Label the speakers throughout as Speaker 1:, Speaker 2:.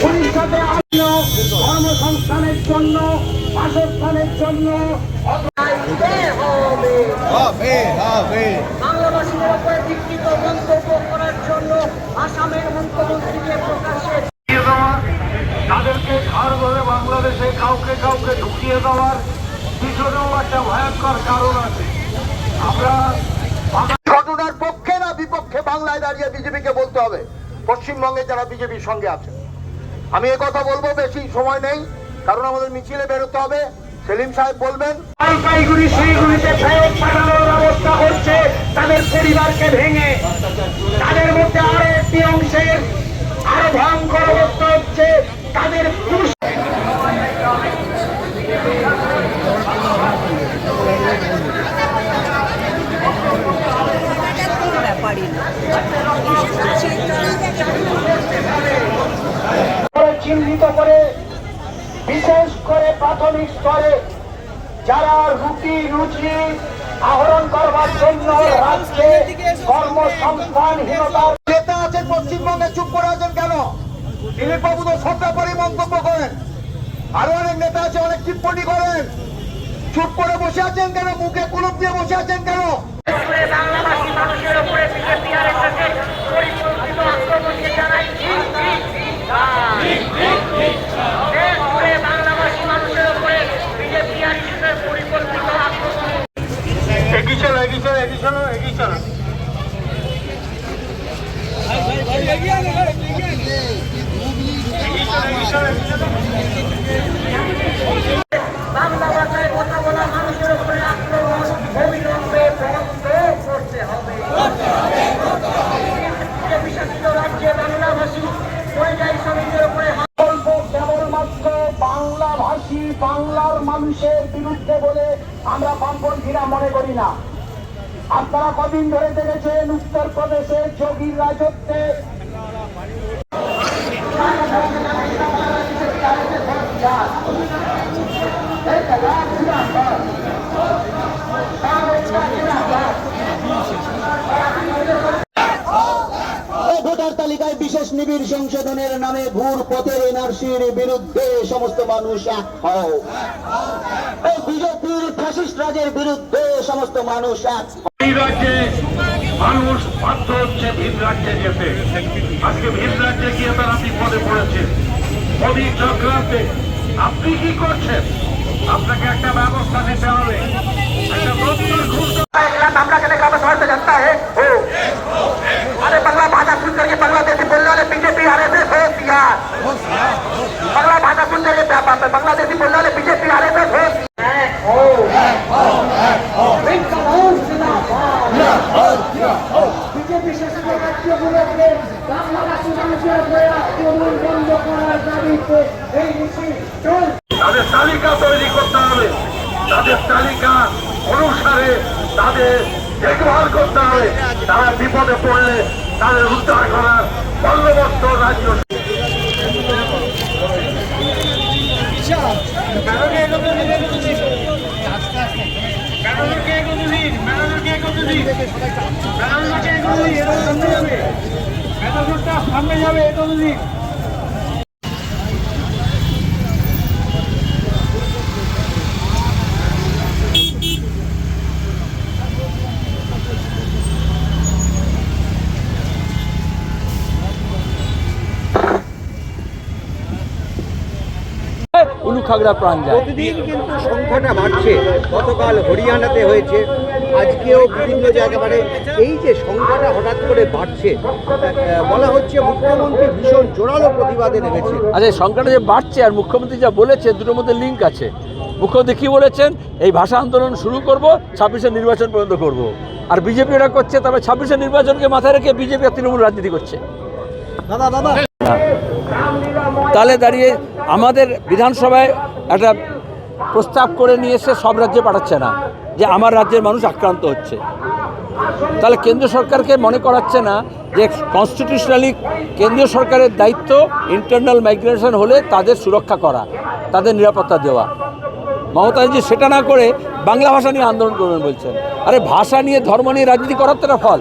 Speaker 1: ভবিষ্যতে জন্য কর্মসংস্থানের জন্য বাসস্থানের জন্য
Speaker 2: বাংলাভাষীদের উপরে বিকৃত মন্তব্য করার জন্য আসামের মুখ্যমন্ত্রীকে প্রকাশ্যে
Speaker 1: তাদেরকে ঘর বলে বাংলাদেশে কাউকে কাউকে ঢুকিয়ে দেওয়ার পিছনেও একটা ভয়ঙ্কর কারণ আছে। আমরা ঘটনার পক্ষে না বিপক্ষে বাংলায় দাঁড়িয়ে বিজেপিকে বলতে হবে। পশ্চিমবঙ্গে যারা বিজেপির সঙ্গে আছে। আমি এ কথা বলব বেশি সময় নেই কারণ আমাদের মিছিলে বেরোতে হবে। সেলিম সাহেব বলবেন জলপাইগুড়ি শিলিগুড়িতে ফেরত পাঠানোর ব্যবস্থা হচ্ছে তাদের পরিবারকে ভেঙে। তাদের মধ্যে আরও একটি অংশের আরও ভয়ঙ্কর অবস্থা হচ্ছে তাদের পুরুষ
Speaker 3: ব্যাপারই না
Speaker 1: করে চিহ্নিত করে বিশেষ করে প্রাথমিক স্তরে যারা রুটি রুচি আহরণ করবার জন্য রাজ্যে কর্মসংস্থানহীনতার নেতা আছেন পশ্চিমবঙ্গে চুপ করে আছেন কেন? দিলীপ বাবু তো সব ব্যাপারে মন্তব্য করেন। আরও অনেক নেতা আছে, অনেক টিপ্পণী করেন। চুপ করে বসে আছেন কেন? মুখে কুলুপ দিয়ে বসে আছেন কেন
Speaker 2: করে বাংলাভাষী মানুষের উপরে বিজেপি আর এসেছে পরিকল্পিত আক্রমণকে জানাই ঠিক ঠিক ঠিক দেশ জুড়ে বাংলাভাষী মানুষের উপরে বিজেপি আর এসেছে পরিকল্পিত আক্রমণ
Speaker 1: এগিয়ে চলো এগিয়ে চলো এগিয়ে চলো এগিয়ে চলো
Speaker 2: বাংলা ভাষায় কথা বলা মানুষের উপরে আক্রমণ অবিলম্বে বন্ধ করতে হবে। বিজেপি রাজ্যে বাংলাভাষী পরিযায়ী শ্রমিকদের উপরে
Speaker 1: কেবলমাত্র বাংলা বাংলার মানুষের বিরুদ্ধে বলে আমরা বামপন্থীরা মনে করি না। আপনারা কদিন ধরে দেখেছেন উত্তরপ্রদেশে যোগীর রাজত্বে ভোটার তালিকায় বিশেষ নিবিড় সংশোধনের নামে ঘুর পথের এনআরসির বিরুদ্ধে সমস্ত মানুষ এক হও বিজেপির ফ্যাসিস্ট রাজের বিরুদ্ধে সমস্ত মানুষ এক।
Speaker 4: এই রাজ্যে মানুষ বাধ্য হচ্ছে ভিন রাজ্যে যেতে। আজকে ভিন রাজ্যে গিয়ে তারা বিপদে পড়েছে। মোদী চক্রান্তে আপনি কি করছেন? আপনাকে একটা ব্যবস্থা নিতে হবে। একটা
Speaker 2: আমরা কেন কাজ ধরতে জানতে
Speaker 4: তাদের তালিকা তৈরি করতে হবে। তাদের তালিকা অনুসারে তাদের দেখভাল করতে হবে। তারা বিপদে পড়লে তাদের উদ্ধার করার বন্দোবস্ত রাজ্য
Speaker 1: সামনে যাবে। এটা
Speaker 5: উলুখাগড়া প্রাণ যায়।
Speaker 6: প্রতিদিন কিন্তু সংখ্যাটা বাড়ছে। গতকাল হরিয়ানাতে হয়েছে আজকেও বিভিন্ন জায়গায় মানে এই যে সংখ্যাটা হঠাৎ করে বাড়ছে বলা হচ্ছে মুখ্যমন্ত্রী ভীষণ জোরালো প্রতিবাদে নেমেছে।
Speaker 5: আচ্ছা এই সংখ্যাটা যে বাড়ছে আর মুখ্যমন্ত্রী যা বলেছে দুটোর মধ্যে লিঙ্ক আছে। মুখ্যমন্ত্রী কী বলেছেন? এই ভাষা আন্দোলন শুরু করব ছাব্বিশের নির্বাচন পর্যন্ত করব। আর বিজেপি এটা করছে তবে ছাব্বিশের নির্বাচনকে মাথায় রেখে বিজেপি আর তৃণমূল রাজনীতি করছে।
Speaker 6: দাদা দাদা।
Speaker 5: তাহলে দাঁড়িয়ে আমাদের বিধানসভায় একটা প্রস্তাব করে নিয়ে এসে সব রাজ্যে পাঠাচ্ছে না, যে আমার রাজ্যের মানুষ আক্রান্ত হচ্ছে। তাহলে কেন্দ্র সরকারকে মনে করাচ্ছে না যে কনস্টিটিউশনালি কেন্দ্রীয় সরকারের দায়িত্ব ইন্টারনাল মাইগ্রেশন হলে তাদের সুরক্ষা করা, তাদের নিরাপত্তা দেওয়া। মমতাজি সেটা না করে বাংলা ভাষা নিয়ে আন্দোলন করবেন বলছেন। আরে ভাষা নিয়ে ধর্ম নিয়ে রাজনীতি করার তো ফল।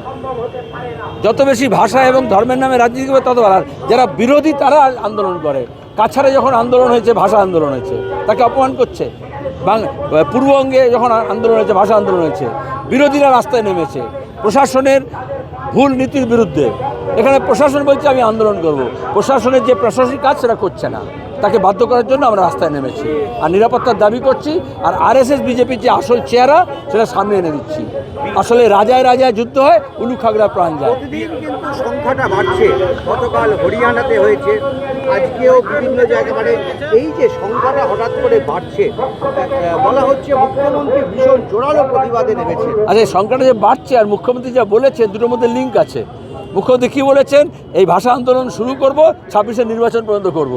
Speaker 5: যত বেশি ভাষা এবং ধর্মের নামে রাজনীতি করবে তত ভালো। যারা বিরোধী তারা আন্দোলন করে। কাছাড়ে যখন আন্দোলন হয়েছে, ভাষা আন্দোলন হয়েছে, তাকে অপমান করছে। পূর্ববঙ্গে যখন আন্দোলন হয়েছে, ভাষা আন্দোলন হয়েছে, বিরোধীরা রাস্তায় নেমেছে। প্রশাসনের ভুল নীতির বিরুদ্ধে। এখানে প্রশাসন বলছে, আমি আন্দোলন করব। প্রশাসনের যে প্রশাসনিক কাজ, সেটা করছে না। তাকে বাধ্য করার জন্য আমরা রাস্তায় নেমেছি। আর নিরাপত্তার দাবি করছি, আর আরএসএস, বিজেপির যে আসল চেহারা সেটা সামনে এনে দিচ্ছি। আসলে রাজায় রাজায় যুদ্ধ হয় উলু খাগড়া প্রাণ যায়।
Speaker 6: সংখ্যাটা বাড়ছে। গতকাল হরিয়ানাতে হয়েছে আজকেও বিভিন্ন জায়গায় মানে এই যে সংখ্যাটা হঠাৎ করে বাড়ছে বলা হচ্ছে মুখ্যমন্ত্রী ভীষণ জোরালো প্রতিবাদে নেমেছে।
Speaker 5: আচ্ছা এই সংখ্যাটা যে বাড়ছে আর মুখ্যমন্ত্রী যা বলেছেন দুটোর মধ্যে লিঙ্ক আছে। মুখ্যমন্ত্রী কী বলেছেন? এই ভাষা আন্দোলন শুরু করব ছাব্বিশের নির্বাচন পর্যন্ত করব।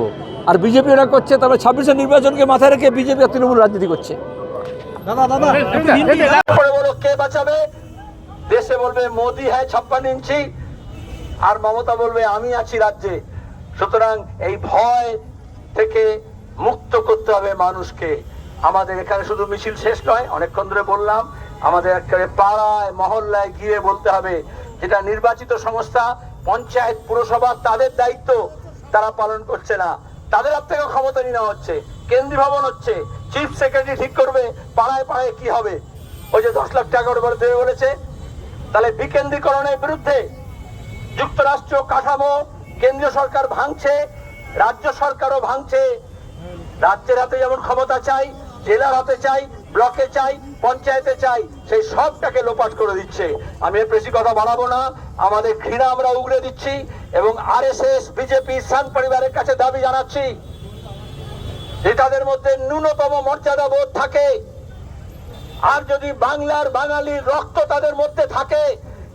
Speaker 5: আর বিজেপি ওরা করছে তারপরে ছাব্বিশের নির্বাচনকে মাথায় রেখে বিজেপি আর তৃণমূল রাজনীতি করছে।
Speaker 2: পরে বলো কে বাঁচাবে? দেশে বলবে মোদি হ্যাঁ ছাপ্পান্ন ইঞ্চি। আর মমতা বলবে আমি আছি রাজ্যে। সুতরাং এই ভয় থেকে মুক্ত করতে হবে মানুষকে। আমাদের এখানে শুধু মিছিল শেষ নয়, অনেকক্ষণ ধরে বললাম, আমাদের একেবারে পাড়ায়, মহল্লায় গিয়ে বলতে হবে, যেটা নির্বাচিত সংস্থা, পঞ্চায়েত, পুরসভা, তাদের দায়িত্ব, তারা পালন করছে না। তাদের হাত থেকে ক্ষমতা নেওয়া হচ্ছে। কেন্দ্রীয় ভবন হচ্ছে। চিফ সেক্রেটারি ঠিক করবে, পাড়ায় পাড়ায় কি হবে? ওই যে দশ লাখ টাকা দেবে বলেছে। তাহলে বিকেন্দ্রীকরণের বিরুদ্ধে যুক্তরাষ্ট্র কাঠামো কেন্দ্রীয় সরকার ভাঙছে, রাজ্য সরকারও ভাঙছে। রাজ্যের হাতে যেমন ক্ষমতা চাই, জেলার হাতে চাই, ব্লকে চাই, পঞ্চায়েতে চাই, সেই সবটাকে লোপাট করে দিচ্ছে। আমি এর বেশি কথা বাড়াবো না। আমাদের ঘৃণা আমরা উগড়ে দিচ্ছি এবং আর এস এস বিজেপি, সান পরিবারের কাছে দাবি জানাচ্ছি যে তাদের মধ্যে ন্যূনতম মর্যাদা বোধ থাকে। আর যদি বাংলার বাঙালির রক্ত তাদের মধ্যে থাকে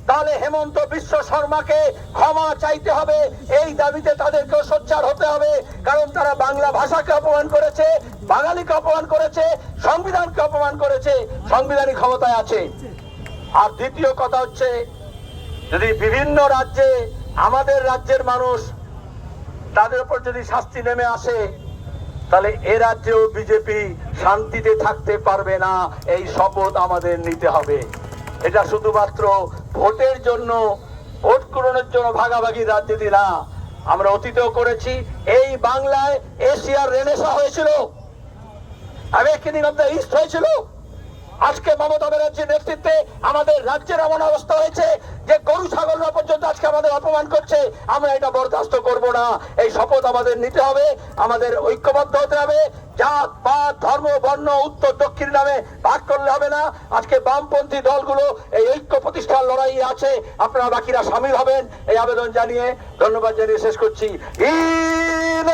Speaker 2: তাহলে হেমন্ত বিশ্ব শর্মাকে ক্ষমা চাইতে হবে। এই দাবিতে তাদেরকেও সোচ্চার হতে হবে, কারণ তারা বাংলা ভাষাকে অপমান করেছে, বাঙালিকে অপমান করেছে, সংবিধানকে অপমান করেছে, সংবিধানিক ক্ষমতায় আছে। আর দ্বিতীয় কথা হচ্ছে, যদি বিভিন্ন রাজ্যে, আমাদের রাজ্যের মানুষ তাদের উপর যদি শাস্তি নেমে আসে, তাহলে এ রাজ্যেও বিজেপি শান্তিতে থাকতে পারবে না। এই শপথ আমাদের নিতে হবে। এটা শুধুমাত্র ভোটের জন্য, ভোট গ্রহণের জন্য ভাগাভাগি রাজনীতি না আমরা অতীতেও করেছি, এই বাংলায় এশিয়ার রেনেসা হয়েছিল। আমি একদিন দ্য ইস্ট হয়েছিল। আজকে মমতা ব্যানার্জির নেতৃত্বে আমাদের রাজ্যের এমন অবস্থা হয়েছে যে গরু ছাগলরা পর্যন্ত আজকে আমাদের অপমান করছে। আমরা এটা বরদাস্ত করব না। এই শপথ আমাদের নিতে হবে, আমাদের ঐক্যবদ্ধ হতে হবে। জাত, পাত, ধর্ম, বর্ণ, উত্তর, দক্ষিণ নামে ভাগ করলে হবে না। আজকে বামপন্থী দলগুলো এই ঐক্য প্রতিষ্ঠার লড়াই আছে। আপনারা বাকিরা সামিল হবেন। এই আবেদন জানিয়ে ধন্যবাদ জানিয়ে শেষ করছি। ইন